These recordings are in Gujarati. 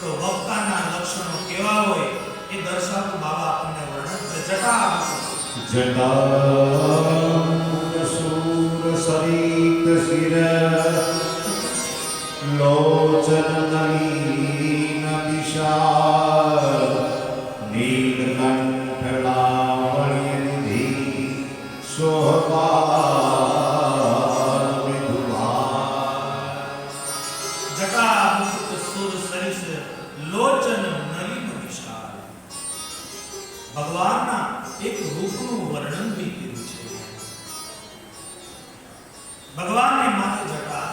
તો વક્તાના લક્ષણો કેવા હોય એ દર્શાવતું બાબા આપણને વર્ણન જટા જટા જટાસૂરસરિત શિર, લોચન નલીન લોચન નલિન વિશાલ ભગવાનના એક રૂપનું વર્ણન બી કર્યું છે ભગવાનની માથે જટા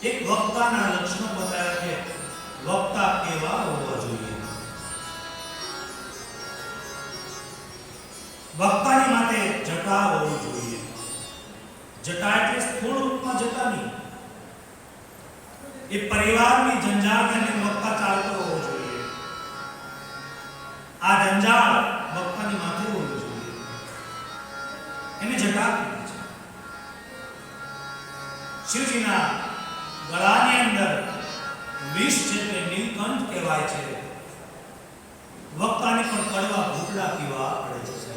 છે એક વક્તાના લક્ષણો બતાવ્યા છે વક્તા કેવા હોવા જોઈએ વક્તાની માથે જટા હોવી જોઈએ જટા એટલે સ્થૂળ રૂપમાં જટા નહીં એ પરિવારની જંજાળને અંદર ચાલતો હોવો જોઈએ. આ જંજાળ વક્તાની માથે હોવી જોઈએ. એને જટા શિવજીના ગળાની અંદર વિષ છે તે નીલકંઠ કહેવાય છે, વક્તાને પણ કડવા ઘૂંટડા પીવા પડે છે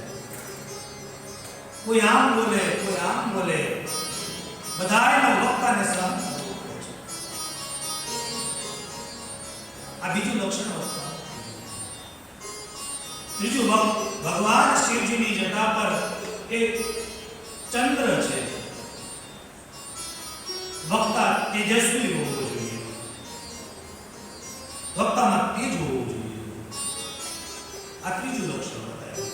કોઈ આમ બોલે, કોઈ આમ બોલે બધાયના વક્તાને સહન આ બીજું લક્ષણ વક્તા ત્રીજું, ભગ- ભગવાન શિવજીની જટા પર એક ચંદ્ર છે. વક્તા તેજસ્વી હોવો જોઈએ. વક્તામાં તેજ હોવું જોઈએ. આ ત્રીજું લક્ષણ બતાવ્યું.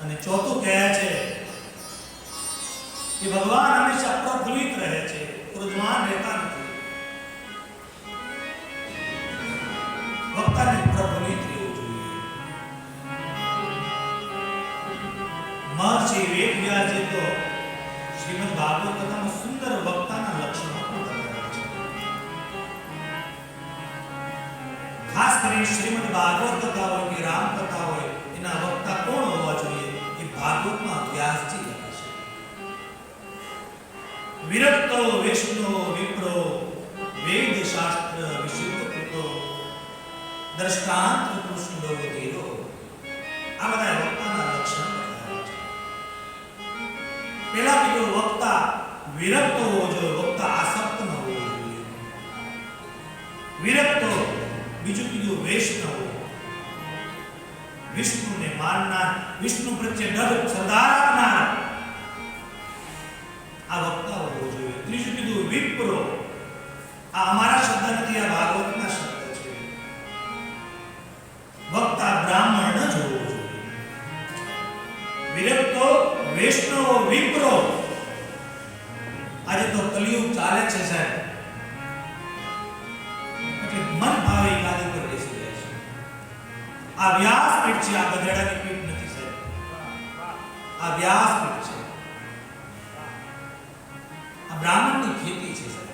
અને ચોથું કહે છે કે ભગવાન હંમેશા પ્રફુલ્લિત રહે છે ક્રોધમાન રહેતા કરીને શ્રીમદ ભાગવત કથા હોય કે રામ કથા હોય, એના વક્તા કોણ હોવા જોઈએ એ ભાગવતમાં વ્યાસજી લખે છે. વિરક્તો વિષ્ણુ વિપ્રો વેદ શાસ્ત્ર વિશુદ્ધ કૃતો, દ્રષ્ટાંત કૃષ્ણો ધીરો. આ બધા વક્તાના લક્ષણ પેલા કીધું વક્તા વિરક્ત હોવો જોઈએ, વક્તા આસક્ત ન હોવો જોઈએ. વિરક્તો બીજું કીધું વૈષ્ણવ વિષ્ણુને માનનાર વિષ્ણુ પ્રત્યે ડર સદા રાખનાર. આ વક્તા હોવો જોઈએ. ત્રીજું કીધું, વિપ્રો. આ અમારા શબ્દ નથી, આ ભાગવતના શબ્દ છે. વક્તા બ્રાહ્મણ જ હોવો જોઈએ. વિરક્તો, વૈષ્ણવ, વિપ્રો. આજે તો કલિયુગ ચાલે છે સાહેબ. આ વ્યાસપીઠ છે, આ ગધેડાની પીઠ નથી, સાહેબ. આ વ્યાસપીઠ છે. આ બ્રાહ્મણની ખેતી છે, સાહેબ.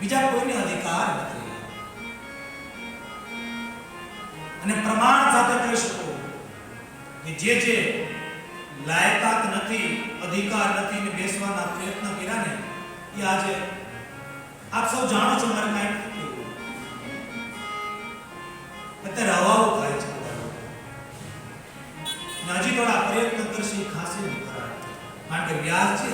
બીજા કોઈને અધિકાર નથી. અને પ્રમાણ સાથે કહી શકો કે જે જે લાયકાત નથી, અધિકાર નથી ને બેસવાના પ્રયત્ન કર્યા ને, એ આજે આપ સૌ જાણો છો મારે કાંઈ. અત્યારે હવાઓ થાય છે નાજી. થોડા પ્રયત્ન કરશે ખરા કારણ કે વ્યાસ છે.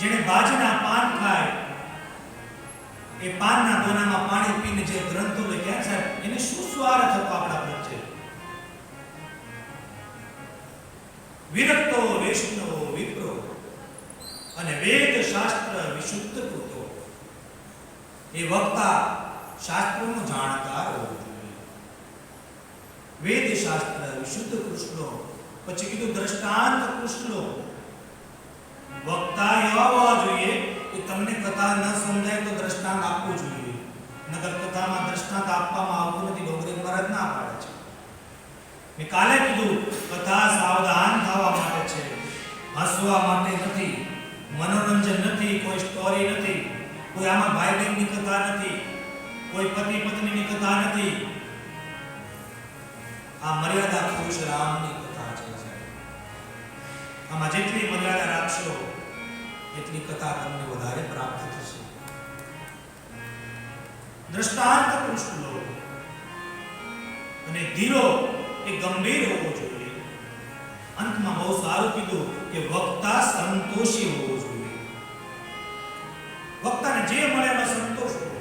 જેણે બાજના પાન ખાય, એ પાનના દોનામાં પાણી પીને જે ગ્રંથો લખ્યા છે એને શું સ્વાર્થ હતો આપણા પ્રત્યે વિરક્તો, વૈષ્ણવો, વિપ્રો અને વેદ શાસ્ત્ર વિશુદ્ધ કૃતો એ વક્તા શાસ્ત્રોનો જાણકાર હોવો જોઈએ. વેદ શાસ્ત્ર વિશુદ્ધ કૃષ્ણો, પછી કીધું દ્રષ્ટાંત કૃષ્ણો. વક્તા એવા હોવા જોઈએ કે તમને કથા ન સમજાય તો દ્રષ્ટાંત આપવું જોઈએ. નગર કથામાં દ્રષ્ટાંત આપવામાં આવતું નથી ડોંગરી મહારાજ ના પાડે છે. મેં કાલે કીધું, કથા કોઈ આમાં ભાઈ બહેન નીકળતા નથી, કોઈ પતિ પત્ની નીકળતા નથી. આ મર્યાદા પુરુષ રામની કથા છે આમાં જેટલી મર્યાદા રાખશો, એટલી કથા તમને વધારે પ્રાપ્ત થશે. દ્રષ્ટાંત પુરુષ લો. અને ધીરો એ ગંભીર હોવો જોઈએ. અંતમાં બહુ સારું કીધું કે વક્તા સંતોષી હોવો જોઈએ વક્તાને જે મળે એમાં સંતોષ.